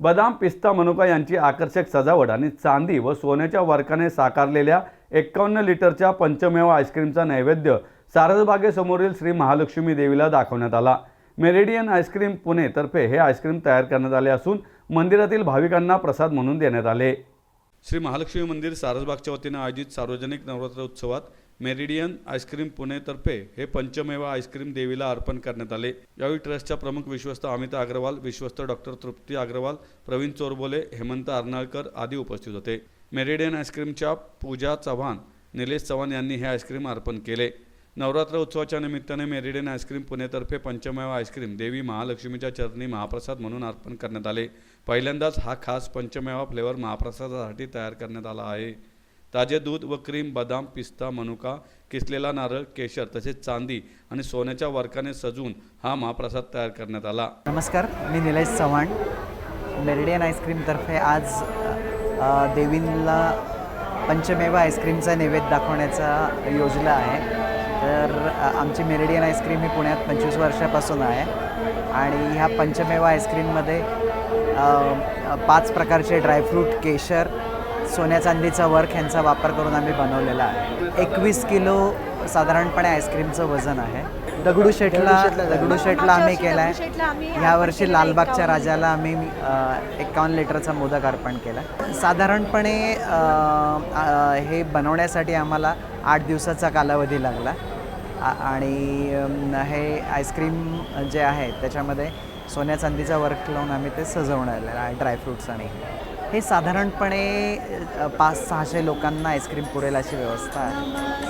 बदाम पिस्ता मनुका यांची आकर्षक सजावट आणि चांदी व सोन्याच्या वर्काने साकारलेल्या एक्कावन्न लिटरच्या पंचमेवा आईस्क्रीमचा नैवेद्य सारसबागेसमोरील श्री महालक्ष्मी देवीला दाखवण्यात आला. मेरिडियन आईस्क्रीम पुणेतर्फे हे आईस्क्रीम तयार करण्यात आले असून मंदिरातील भाविकांना प्रसाद म्हणून देण्यात आले. श्री महालक्ष्मी मंदिर सारसबागच्या वतीनं आयोजित सार्वजनिक नवरात्र उत्सवात मेरिडियन आईस्क्रीम पुणेतर्फे हे पंचमेवा आईस्क्रीम देवीला अर्पण करण्यात आले. यावेळी ट्रस्टच्या प्रमुख विश्वस्त अमिता अग्रवाल विश्वस्त डॉक्टर तृप्ती अग्रवाल प्रवीण चोरबोले हेमंत अर्नाळकर आदी उपस्थित होते. मेरिडियन आईस्क्रीमच्या पूजा चव्हाण निलेश चव्हाण यांनी हे आईस्क्रीम अर्पण केले. नवरात्र उत्सवाच्या निमित्ताने मेरिडियन आईस्क्रीम पुणेतर्फे पंचमेवा आईस्क्रीम देवी महालक्ष्मीच्या चरणी महाप्रसाद म्हणून अर्पण करण्यात आले. पहिल्यांदाच हा खास पंचमेवा फ्लेवर महाप्रसादासाठी तयार करण्यात आला आहे. ताजे दूध व क्रीम बदाम पिस्ता मनुका किसलेला नारळ केशर तसेच चांदी आणि सोन्याच्या वर्काने सजवून हा महाप्रसाद तयार करण्यात आला. नमस्कार मी निलेश चव्हाण. मेरिडियन आईस्क्रीमतर्फे आज देवींना पंचमेवा आईस्क्रीमचा नैवेद्य दाखवण्याचा योजना आहे. तर आमची मेरिडियन आईस्क्रीम ही पुण्यात पंचवीस वर्षापासून आहे आणि ह्या पंचमेवा आईस्क्रीममध्ये पाच प्रकारचे ड्रायफ्रूट केशर सोन्या चांदीचा वर्क ह्यांचा वापर करून आम्ही बनवलेला आहे. एकवीस किलो साधारणपणे आईस्क्रीमचं वजन आहे. दगडूशेठला दगडूशेठला आम्ही केला आहे ह्यावर्षी लालबागच्या राजाला आम्ही एकावन्न लिटरचा मोदक अर्पण केला. साधारणपणे हे बनवण्यासाठी आम्हाला आठ दिवसाचा कालावधी लागला. आणि हे आईस्क्रीम जे आहे त्याच्यामध्ये सोन्या चांदीचा वर्क लावून आम्ही ते सजवणार आहे ड्रायफ्रूट्स आणि हे साधारणपणे पाच सहाशे लोकांना आईस्क्रीम पुरेल अशी व्यवस्था आहे.